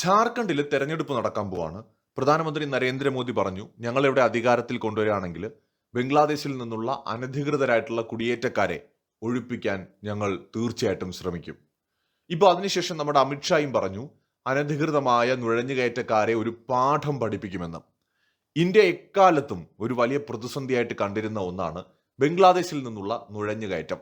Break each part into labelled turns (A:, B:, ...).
A: ഝാർഖണ്ഡിൽ തെരഞ്ഞെടുപ്പ് നടക്കാൻ പോവാണ്. പ്രധാനമന്ത്രി നരേന്ദ്രമോദി പറഞ്ഞു ഞങ്ങളിവിടെ അധികാരത്തിൽ കൊണ്ടുവരികയാണെങ്കിൽ ബംഗ്ലാദേശിൽ നിന്നുള്ള അനധികൃതരായിട്ടുള്ള കുടിയേറ്റക്കാരെ ഒഴിപ്പിക്കാൻ ഞങ്ങൾ തീർച്ചയായിട്ടും ശ്രമിക്കും. ഇപ്പോൾ അതിനുശേഷം നമ്മുടെ അമിത്ഷായും പറഞ്ഞു അനധികൃതമായ നുഴഞ്ഞുകയറ്റക്കാരെ ഒരു പാഠം പഠിപ്പിക്കുമെന്ന്. ഇന്ത്യ എക്കാലത്തും ഒരു വലിയ പ്രതിസന്ധിയായിട്ട് കണ്ടിരുന്ന ഒന്നാണ് ബംഗ്ലാദേശിൽ നിന്നുള്ള നുഴഞ്ഞുകയറ്റം.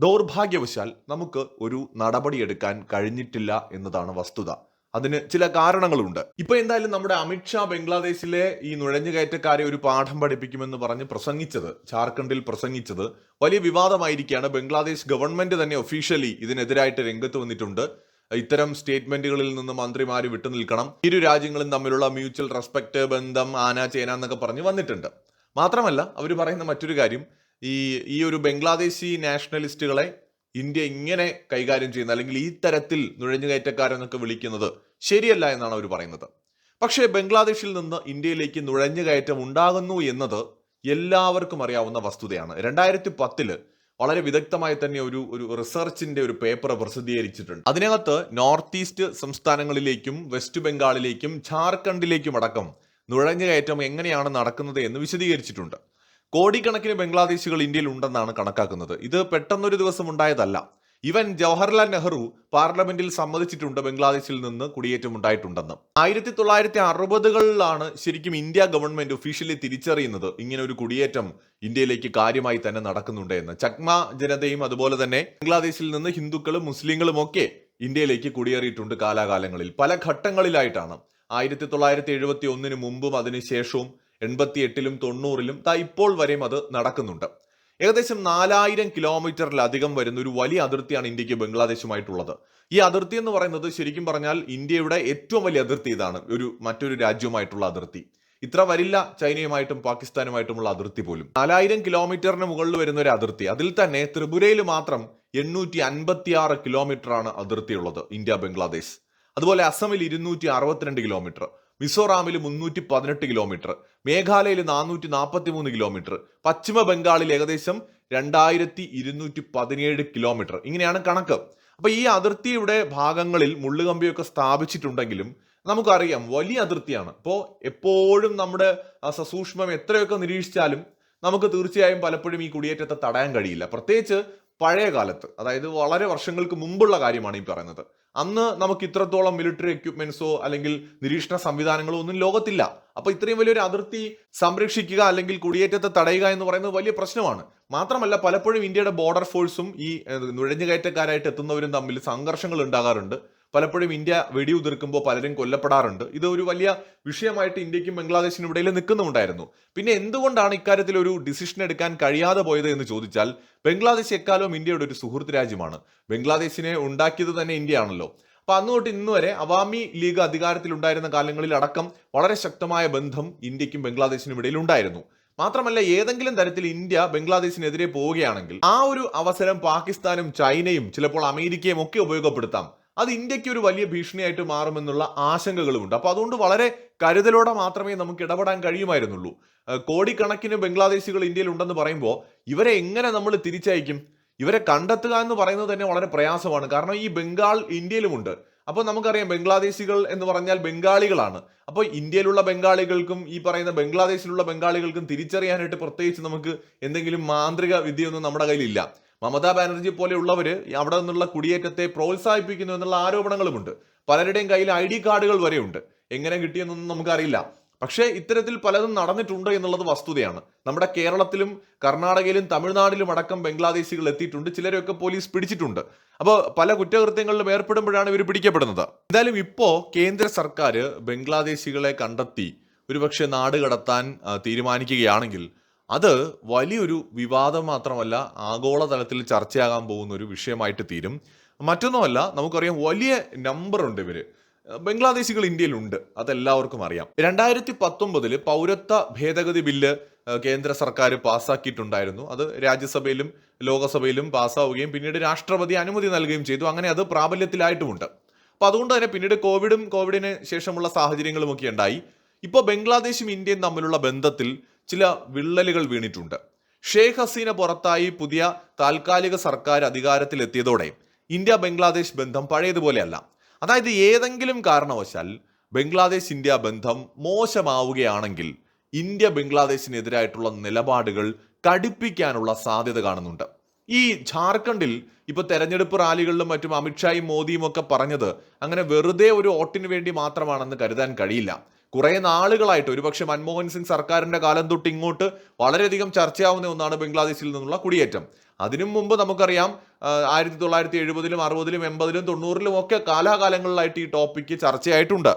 A: ദൗർഭാഗ്യവശാൽ നമുക്ക് ഒരു നടപടിയെടുക്കാൻ കഴിഞ്ഞിട്ടില്ല എന്നതാണ് വസ്തുത. അതിന് ചില കാരണങ്ങളുണ്ട്. ഇപ്പൊ എന്തായാലും നമ്മുടെ അമിത്ഷാ ബംഗ്ലാദേശിലെ ഈ നുഴഞ്ഞുകയറ്റക്കാരെ ഒരു പാഠം പഠിപ്പിക്കുമെന്ന് പറഞ്ഞ് പ്രസംഗിച്ചത് ജാർഖണ്ഡിൽ പ്രസംഗിച്ചത് വലിയ വിവാദമായിരിക്കുകയാണ്. ബംഗ്ലാദേശ് ഗവൺമെന്റ് തന്നെ ഒഫീഷ്യലി ഇതിനെതിരായിട്ട് രംഗത്ത് വന്നിട്ടുണ്ട്. ഇത്തരം സ്റ്റേറ്റ്മെന്റുകളിൽ നിന്ന് മന്ത്രിമാർ വിട്ടുനിൽക്കണം ഇരു രാജ്യങ്ങളും തമ്മിലുള്ള മ്യൂച്വൽ റെസ്പെക്ട് ബന്ധം ആന ചേന എന്നൊക്കെ പറഞ്ഞ് വന്നിട്ടുണ്ട്. മാത്രമല്ല അവർ പറയുന്ന മറ്റൊരു കാര്യം. ഈ ഈ ഒരു ബംഗ്ലാദേശി നാഷണലിസ്റ്റുകളെ ഇന്ത്യ ഇങ്ങനെ കൈകാര്യം ചെയ്യുന്ന അല്ലെങ്കിൽ ഈ തരത്തിൽ നുഴഞ്ഞുകയറ്റക്കാരെന്നൊക്കെ വിളിക്കുന്നത് ശരിയല്ല എന്നാണ് അവർ പറയുന്നത്. പക്ഷേ ബംഗ്ലാദേശിൽ നിന്ന് ഇന്ത്യയിലേക്ക് നുഴഞ്ഞുകയറ്റം ഉണ്ടാകുന്നു എന്നത് എല്ലാവർക്കും അറിയാവുന്ന വസ്തുതയാണ്. രണ്ടായിരത്തി പത്തിൽ വളരെ വിദഗ്ധമായി തന്നെ ഒരു ഒരു റിസർച്ചിന്റെ ഒരു പേപ്പർ പ്രസിദ്ധീകരിച്ചിട്ടുണ്ട്. അതിനകത്ത് നോർത്ത് ഈസ്റ്റ് സംസ്ഥാനങ്ങളിലേക്കും വെസ്റ്റ് ബംഗാളിലേക്കും ഝാർഖണ്ഡിലേക്കും അടക്കം നുഴഞ്ഞുകയറ്റം എങ്ങനെയാണ് നടക്കുന്നത് എന്ന് വിശദീകരിച്ചിട്ടുണ്ട്. കോടിക്കണക്കിന് ബംഗ്ലാദേശികൾ ഇന്ത്യയിൽ ഉണ്ടെന്നാണ് കണക്കാക്കുന്നത്. ഇത് പെട്ടെന്നൊരു ദിവസം ഉണ്ടായതല്ല. ഇവൻ ജവഹർലാൽ നെഹ്റു പാർലമെന്റിൽ സമ്മതിച്ചിട്ടുണ്ട് ബംഗ്ലാദേശിൽ നിന്ന് കുടിയേറ്റം ഉണ്ടായിട്ടുണ്ടെന്ന്. ആയിരത്തി തൊള്ളായിരത്തി അറുപതുകളിലാണ് ശരിക്കും ഇന്ത്യ ഗവൺമെന്റ് ഒഫീഷ്യലി തിരിച്ചറിയുന്നത് ഇങ്ങനെ ഒരു കുടിയേറ്റം ഇന്ത്യയിലേക്ക് കാര്യമായി തന്നെ നടക്കുന്നുണ്ട് എന്ന്. ചക്മ ജനതയും അതുപോലെ തന്നെ ബംഗ്ലാദേശിൽ നിന്ന് ഹിന്ദുക്കളും മുസ്ലിങ്ങളും ഒക്കെ ഇന്ത്യയിലേക്ക് കുടിയേറിയിട്ടുണ്ട് കാലാകാലങ്ങളിൽ. പല ഘട്ടങ്ങളിലായിട്ടാണ്. ആയിരത്തി തൊള്ളായിരത്തി എഴുപത്തി ഒന്നിന് മുമ്പും അതിനുശേഷവും എൺപത്തി എട്ടിലും തൊണ്ണൂറിലും ഇപ്പോൾ വരെയും അത് നടക്കുന്നുണ്ട്. ഏകദേശം നാലായിരം കിലോമീറ്ററിലധികം വരുന്ന ഒരു വലിയ അതിർത്തിയാണ് ഇന്ത്യയ്ക്ക് ബംഗ്ലാദേശുമായിട്ടുള്ളത്. ഈ അതിർത്തി എന്ന് പറയുന്നത് ശരിക്കും പറഞ്ഞാൽ ഇന്ത്യയുടെ ഏറ്റവും വലിയ അതിർത്തി ഇതാണ്. ഒരു മറ്റൊരു രാജ്യവുമായിട്ടുള്ള അതിർത്തി. ഇത്ര വരില്ല ചൈനയുമായിട്ടും പാകിസ്ഥാനുമായിട്ടുമുള്ള അതിർത്തി പോലും. നാലായിരം കിലോമീറ്ററിന് മുകളിൽ വരുന്ന ഒരു അതിർത്തി. അതിൽ തന്നെ ത്രിപുരയിൽ മാത്രം എണ്ണൂറ്റി അൻപത്തി ആറ് കിലോമീറ്റർ ആണ് അതിർത്തിയുള്ളത് ഇന്ത്യ ബംഗ്ലാദേശ് അതുപോലെ അസമിൽ ഇരുന്നൂറ്റി അറുപത്തിരണ്ട് കിലോമീറ്റർ. മിസോറാമിൽ മുന്നൂറ്റി പതിനെട്ട് കിലോമീറ്റർ മേഘാലയയിൽ നാനൂറ്റി നാൽപ്പത്തി മൂന്ന് കിലോമീറ്റർ പശ്ചിമ ബംഗാളിൽ ഏകദേശം രണ്ടായിരത്തി ഇരുന്നൂറ്റി പതിനേഴ് കിലോമീറ്റർ. ഇങ്ങനെയാണ് കണക്ക്. അപ്പൊ ഈ അതിർത്തിയുടെ ഭാഗങ്ങളിൽ മുള്ളുകമ്പിയൊക്കെ സ്ഥാപിച്ചിട്ടുണ്ടെങ്കിലും നമുക്കറിയാം വലിയ അതിർത്തിയാണ്. അപ്പോൾ എപ്പോഴും നമ്മുടെ സസൂക്ഷ്മം എത്രയൊക്കെ നിരീക്ഷിച്ചാലും നമുക്ക് തീർച്ചയായും പലപ്പോഴും ഈ കുടിയേറ്റത്തെ തടയാൻ കഴിയില്ല. പ്രത്യേകിച്ച് പഴയ കാലത്ത് അതായത് വളരെ വർഷങ്ങൾക്ക് മുമ്പുള്ള കാര്യമാണ് ഈ പറയുന്നത്. അന്ന് നമുക്ക് ഇത്രത്തോളം മിലിറ്ററി എക്യുപ്മെന്റ്സോ അല്ലെങ്കിൽ നിരീക്ഷണ സംവിധാനങ്ങളോ ഒന്നും ലോകത്തില്ല. അപ്പൊ ഇത്രയും വലിയൊരു അതിർത്തി സംരക്ഷിക്കുക അല്ലെങ്കിൽ കുടിയേറ്റത്തെ തടയുക എന്ന് പറയുന്നത് വലിയ പ്രശ്നമാണ്. മാത്രമല്ല പലപ്പോഴും ഇന്ത്യയുടെ ബോർഡർ ഫോഴ്സും ഈ നുഴഞ്ഞുകയറ്റക്കാരായിട്ട് എത്തുന്നവരും തമ്മിൽ സംഘർഷങ്ങൾ ഉണ്ടാകാറുണ്ട്. പലപ്പോഴും ഇന്ത്യ വെടിയുതിർക്കുമ്പോൾ പലരും കൊല്ലപ്പെടാറുണ്ട്. ഇത് ഒരു വലിയ വിഷയമായിട്ട് ഇന്ത്യക്കും ബംഗ്ലാദേശിനും ഇടയിൽ നിൽക്കുന്നുണ്ടായിരുന്നു പിന്നെ എന്തുകൊണ്ടാണ് ഇക്കാര്യത്തിൽ ഒരു ഡിസിഷൻ എടുക്കാൻ കഴിയാതെ പോയത് എന്ന് ചോദിച്ചാൽ ബംഗ്ലാദേശ് എക്കാലവും ഇന്ത്യയുടെ ഒരു സുഹൃത്ത് രാജ്യമാണ്. ബംഗ്ലാദേശിനെ ഉണ്ടാക്കിയത് തന്നെ ഇന്ത്യയാണല്ലോ. അപ്പൊ അന്ന് തൊട്ട് ഇന്ന് വരെ അവാമി ലീഗ് അധികാരത്തിലുണ്ടായിരുന്ന കാലങ്ങളിൽ അടക്കം വളരെ ശക്തമായ ബന്ധം ഇന്ത്യക്കും ബംഗ്ലാദേശിനും ഇടയിൽ ഉണ്ടായിരുന്നു. മാത്രമല്ല ഏതെങ്കിലും തരത്തിൽ ഇന്ത്യ ബംഗ്ലാദേശിനെതിരെ പോവുകയാണെങ്കിൽ ആ ഒരു അവസരം പാകിസ്ഥാനും ചൈനയും ചിലപ്പോൾ അമേരിക്കയും ഒക്കെ ഉപയോഗപ്പെടുത്താം. അത് ഇന്ത്യയ്ക്ക് ഒരു വലിയ ഭീഷണിയായിട്ട് മാറുമെന്നുള്ള ആശങ്കകളുമുണ്ട്. അപ്പോൾ അതുകൊണ്ട് വളരെ കരുതലോടെ മാത്രമേ നമുക്ക് ഇടപെടാൻ കഴിയുമായിരുന്നുള്ളൂ. കോടിക്കണക്കിന് ബംഗ്ലാദേശികൾ ഇന്ത്യയിൽ ഉണ്ടെന്ന് പറയുമ്പോൾ ഇവരെ എങ്ങനെ നമ്മൾ തിരിച്ചയക്കും? ഇവരെ കണ്ടെത്തുക എന്ന് പറയുന്നത് തന്നെ വളരെ പ്രയാസമാണ്. കാരണം ഈ ബംഗാൾ ഇന്ത്യയിലുമുണ്ട്. അപ്പോൾ നമുക്കറിയാം ബംഗ്ലാദേശികൾ എന്ന് പറഞ്ഞാൽ ബംഗാളികളാണ്. അപ്പോൾ ഇന്ത്യയിലുള്ള ബംഗാളികൾക്കും ഈ പറയുന്ന ബംഗ്ലാദേശിലുള്ള ബംഗാളികൾക്കും തിരിച്ചറിയാനായിട്ട് പ്രത്യേകിച്ച് നമുക്ക് എന്തെങ്കിലും മാന്ത്രിക വിദ്യയൊന്നും നമ്മുടെ കയ്യിലില്ല. മമതാ ബാനർജി പോലെയുള്ളവർ അവിടെ നിന്നുള്ള കുടിയേറ്റത്തെ പ്രോത്സാഹിപ്പിക്കുന്നു എന്നുള്ള ആരോപണങ്ങളുമുണ്ട്. പലരുടെയും കയ്യിൽ ഐ ഡി കാർഡുകൾ വരെയുണ്ട്. എങ്ങനെ കിട്ടിയെന്നൊന്നും നമുക്കറിയില്ല. പക്ഷേ ഇത്തരത്തിൽ പലതും നടന്നിട്ടുണ്ട് എന്നുള്ളത് വസ്തുതയാണ്. നമ്മുടെ കേരളത്തിലും കർണാടകയിലും തമിഴ്നാടിലും അടക്കം ബംഗ്ലാദേശികൾ എത്തിയിട്ടുണ്ട്. ചിലരെയൊക്കെ പോലീസ് പിടിച്ചിട്ടുണ്ട്. അപ്പോൾ പല കുറ്റകൃത്യങ്ങളിലും ഏർപ്പെടുമ്പോഴാണ് ഇവർ പിടിക്കപ്പെടുന്നത്. എന്തായാലും ഇപ്പോൾ കേന്ദ്ര സർക്കാർ ബംഗ്ലാദേശികളെ കണ്ടെത്തി ഒരുപക്ഷെ നാട് കടത്താൻ തീരുമാനിക്കുകയാണെങ്കിൽ അത് വലിയൊരു വിവാദം മാത്രമല്ല ആഗോളതലത്തിൽ ചർച്ചയാകാൻ പോകുന്ന ഒരു വിഷയമായിട്ട് തീരും. മറ്റൊന്നുമല്ല നമുക്കറിയാം വലിയ നമ്പർ ഉണ്ട് ഇവർ. ബംഗ്ലാദേശികൾ ഇന്ത്യയിലുണ്ട് അതെല്ലാവർക്കും അറിയാം. രണ്ടായിരത്തി പത്തൊമ്പതിൽ പൗരത്വ ഭേദഗതി ബില്ല് കേന്ദ്ര സർക്കാർ പാസ്സാക്കിയിട്ടുണ്ടായിരുന്നു. അത് രാജ്യസഭയിലും ലോകസഭയിലും പാസ്സാവുകയും പിന്നീട് രാഷ്ട്രപതി അനുമതി നൽകുകയും ചെയ്തു. അങ്ങനെ അത് പ്രാബല്യത്തിലായിട്ടുമുണ്ട്. അപ്പൊ അതുകൊണ്ട് തന്നെ പിന്നീട് കോവിഡും കോവിഡിന് ശേഷമുള്ള സാഹചര്യങ്ങളും ഒക്കെ ഉണ്ടായി. ഇപ്പോൾ ബംഗ്ലാദേശും ഇന്ത്യയും തമ്മിലുള്ള ബന്ധത്തിൽ ചില വിള്ളലുകൾ വീണിട്ടുണ്ട്. ഷെയ്ഖ് ഹസീന പുറത്തായി പുതിയ താൽക്കാലിക സർക്കാർ അധികാരത്തിലെത്തിയതോടെ ഇന്ത്യ ബംഗ്ലാദേശ് ബന്ധം പഴയതുപോലെയല്ല. അതായത് ഏതെങ്കിലും കാരണവശാൽ ബംഗ്ലാദേശ് ഇന്ത്യ ബന്ധം മോശമാവുകയാണെങ്കിൽ ഇന്ത്യ ബംഗ്ലാദേശിനെതിരായിട്ടുള്ള നിലപാടുകൾ കടുപ്പിക്കാനുള്ള സാധ്യത കാണുന്നുണ്ട്. ഈ ജാർഖണ്ഡിൽ ഇപ്പൊ തെരഞ്ഞെടുപ്പ് റാലികളിലും മറ്റും അമിത്ഷായും മോദിയും ഒക്കെ പറഞ്ഞത് അങ്ങനെ വെറുതെ ഒരു വോട്ടിന് വേണ്ടി മാത്രമാണെന്ന് കരുതാൻ കഴിയില്ല. കുറെ നാളുകളായിട്ട് ഒരുപക്ഷെ മൻമോഹൻ സിംഗ് സർക്കാരിന്റെ കാലം തൊട്ട് ഇങ്ങോട്ട് വളരെയധികം ചർച്ചയാവുന്ന ഒന്നാണ് ബംഗ്ലാദേശിൽ നിന്നുള്ള കുടിയേറ്റം. അതിനു മുമ്പ് നമുക്കറിയാം ആയിരത്തി തൊള്ളായിരത്തി എഴുപതിലും അറുപതിലും എൺപതിലും തൊണ്ണൂറിലും ഒക്കെ കാലാകാലങ്ങളിലായിട്ട് ഈ ടോപ്പിക്ക് ചർച്ചയായിട്ടുണ്ട്.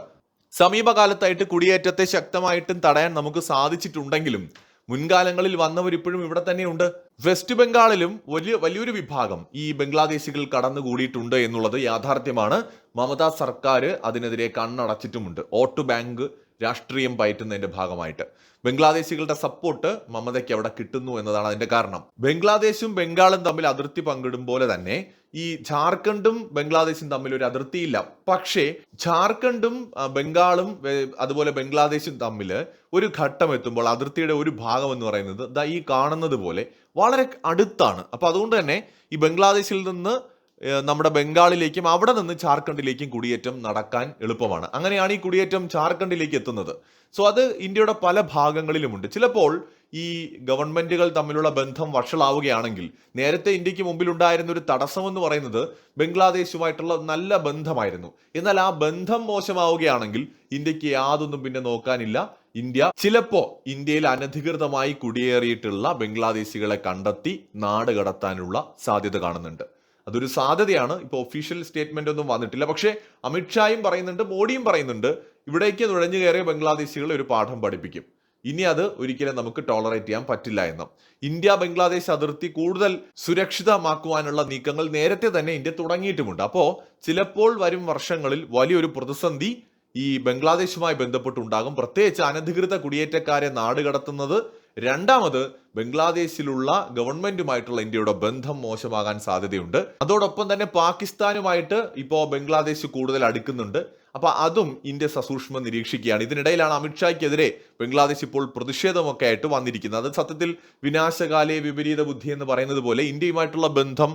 A: സമീപകാലത്തായിട്ട് കുടിയേറ്റത്തെ ശക്തമായിട്ടും തടയാൻ നമുക്ക് സാധിച്ചിട്ടുണ്ടെങ്കിലും മുൻകാലങ്ങളിൽ വന്നവർ ഇപ്പോഴും ഇവിടെ തന്നെയുണ്ട്. വെസ്റ്റ് ബംഗാളിലും വലിയ വലിയൊരു വിഭാഗം ഈ ബംഗ്ലാദേശികൾ കടന്നുകൂടിയിട്ടുണ്ട് എന്നുള്ളത് യാഥാർത്ഥ്യമാണ്. മമതാ സർക്കാർ അതിനെതിരെ കണ്ണടച്ചിട്ടുമുണ്ട്. വോട്ട് ബാങ്ക് രാഷ്ട്രീയം പയറ്റുന്നതിന്റെ ഭാഗമായിട്ട്. ബംഗ്ലാദേശികളുടെ സപ്പോർട്ട് മമതയ്ക്ക് അവിടെ കിട്ടുന്നു എന്നതാണ് അതിന്റെ കാരണം. ബംഗ്ലാദേശും ബംഗാളും തമ്മിൽ അതിർത്തി പങ്കിടും പോലെ തന്നെ ഈ ജാർഖണ്ഡും ബംഗ്ലാദേശും തമ്മിൽ ഒരു അതിർത്തിയില്ല. പക്ഷേ ജാർഖണ്ഡും ബംഗാളും അതുപോലെ ബംഗ്ലാദേശും തമ്മിൽ ഒരു ഘട്ടം എത്തുമ്പോൾ അതിർത്തിയുടെ ഒരു ഭാഗം എന്ന് പറയുന്നത് ദാ ഈ കാണുന്നത് പോലെ വളരെ അടുത്താണ്. അപ്പൊ അതുകൊണ്ട് തന്നെ ഈ ബംഗ്ലാദേശിൽ നിന്ന് നമ്മുടെ ബംഗാളിലേക്കും അവിടെ നിന്ന് ജാർഖണ്ഡിലേക്കും കുടിയേറ്റം നടക്കാൻ എളുപ്പമാണ്. അങ്ങനെയാണ് ഈ കുടിയേറ്റം ജാർഖണ്ഡിലേക്ക് എത്തുന്നത്. സോ അത് ഇന്ത്യയുടെ പല ഭാഗങ്ങളിലുമുണ്ട്. ചിലപ്പോൾ ഈ ഗവൺമെന്റുകൾ തമ്മിലുള്ള ബന്ധം വഷളാവുകയാണെങ്കിൽ നേരത്തെ ഇന്ത്യയ്ക്ക് മുമ്പിൽ ഉണ്ടായിരുന്ന ഒരു തടസ്സമെന്ന് പറയുന്നത് ബംഗ്ലാദേശുമായിട്ടുള്ള നല്ല ബന്ധമായിരുന്നു. എന്നാൽ ആ ബന്ധം മോശമാവുകയാണെങ്കിൽ ഇന്ത്യയ്ക്ക് യാതൊന്നും പിന്നെ നോക്കാനില്ല. ഇന്ത്യ ചിലപ്പോൾ ഇന്ത്യയിൽ അനധികൃതമായി കുടിയേറിയിട്ടുള്ള ബംഗ്ലാദേശികളെ കണ്ടെത്തി നാട് കടത്താനുള്ള സാധ്യത കാണുന്നുണ്ട്. അതൊരു സാധ്യതയാണ്. ഇപ്പോൾ ഒഫീഷ്യൽ സ്റ്റേറ്റ്മെന്റ് ഒന്നും വന്നിട്ടില്ല. പക്ഷേ അമിത്ഷായും പറയുന്നുണ്ട് മോഡിയും പറയുന്നുണ്ട് ഇവിടേക്ക് നുഴഞ്ഞു കയറിയ ബംഗ്ലാദേശികളെ ഒരു പാഠം പഠിപ്പിക്കും. ഇനി അത് ഒരിക്കലും നമുക്ക് ടോളറേറ്റ് ചെയ്യാൻ പറ്റില്ല എന്നും. ഇന്ത്യ ബംഗ്ലാദേശ് അതിർത്തി കൂടുതൽ സുരക്ഷിതമാക്കുവാനുള്ള നീക്കങ്ങൾ നേരത്തെ തന്നെ ഇന്ത്യ തുടങ്ങിയിട്ടുമുണ്ട്. അപ്പോൾ ചിലപ്പോൾ വരും വർഷങ്ങളിൽ വലിയൊരു പ്രതിസന്ധി ഈ ബംഗ്ലാദേശുമായി ബന്ധപ്പെട്ടുണ്ടാകും. പ്രത്യേകിച്ച് അനധികൃത കുടിയേറ്റക്കാരെ നാട് കടത്തുന്നത്. രണ്ടാമത് ബംഗ്ലാദേശിലുള്ള ഗവൺമെന്റുമായിട്ടുള്ള ഇന്ത്യയുടെ ബന്ധം മോശമാകാൻ സാധ്യതയുണ്ട്. അതോടൊപ്പം തന്നെ പാകിസ്ഥാനുമായിട്ട് ഇപ്പോൾ ബംഗ്ലാദേശ് കൂടുതൽ അടുക്കുന്നുണ്ട്. അപ്പൊ അതും ഇന്ത്യ സസൂക്ഷ്മം നിരീക്ഷിക്കുകയാണ്. ഇതിനിടയിലാണ് അമിത്ഷായ്ക്കെതിരെ ബംഗ്ലാദേശ് ഇപ്പോൾ പ്രതിഷേധമൊക്കെ ആയിട്ട് വന്നിരിക്കുന്നത്. അത് സത്യത്തിൽ വിനാശകാലേ വിപരീത ബുദ്ധി എന്ന് പറയുന്നത് പോലെ ഇന്ത്യയുമായിട്ടുള്ള ബന്ധം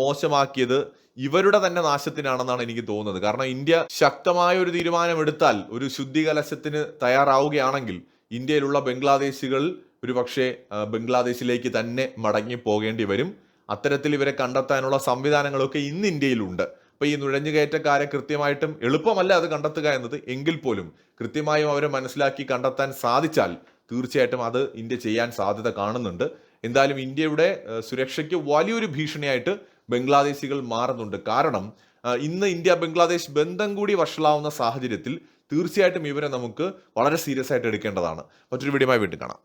A: മോശമാക്കിയത് ഇവരുടെ തന്നെ നാശത്തിനാണെന്നാണ് എനിക്ക് തോന്നുന്നത്. കാരണം ഇന്ത്യ ശക്തമായ ഒരു തീരുമാനമെടുത്താൽ ഒരു ശുദ്ധികലശത്തിന് തയ്യാറാവുകയാണെങ്കിൽ ഇന്ത്യയിലുള്ള ബംഗ്ലാദേശികൾ ഒരു പക്ഷേ ബംഗ്ലാദേശിലേക്ക് തന്നെ മടങ്ങി പോകേണ്ടി വരും. അത്തരത്തിൽ ഇവരെ കണ്ടെത്താനുള്ള സംവിധാനങ്ങളൊക്കെ ഇന്ന് ഇന്ത്യയിലുണ്ട്. അപ്പോൾ ഈ നുഴഞ്ഞുകയറ്റക്കാരെ കൃത്യമായിട്ടും എളുപ്പമല്ല അത് കണ്ടെത്തുക എന്നത്. എങ്കിൽ പോലും കൃത്യമായും അവരെ മനസ്സിലാക്കി കണ്ടെത്താൻ സാധിച്ചാൽ തീർച്ചയായിട്ടും അത് ഇന്ത്യ ചെയ്യാൻ സാധ്യത കാണുന്നുണ്ട്. എന്തായാലും ഇന്ത്യയുടെ സുരക്ഷയ്ക്ക് വലിയൊരു ഭീഷണിയായിട്ട് ബംഗ്ലാദേശികൾ മാറുന്നുണ്ട്. കാരണം ഇന്ന് ഇന്ത്യ ബംഗ്ലാദേശ് ബന്ധം കൂടി വഷളാവുന്ന സാഹചര്യത്തിൽ തീർച്ചയായിട്ടും ഇവരെ നമുക്ക് വളരെ സീരിയസ് ആയിട്ട് എടുക്കേണ്ടതാണ്. മറ്റൊരു വീഡിയോ വീണ്ടും കാണാം.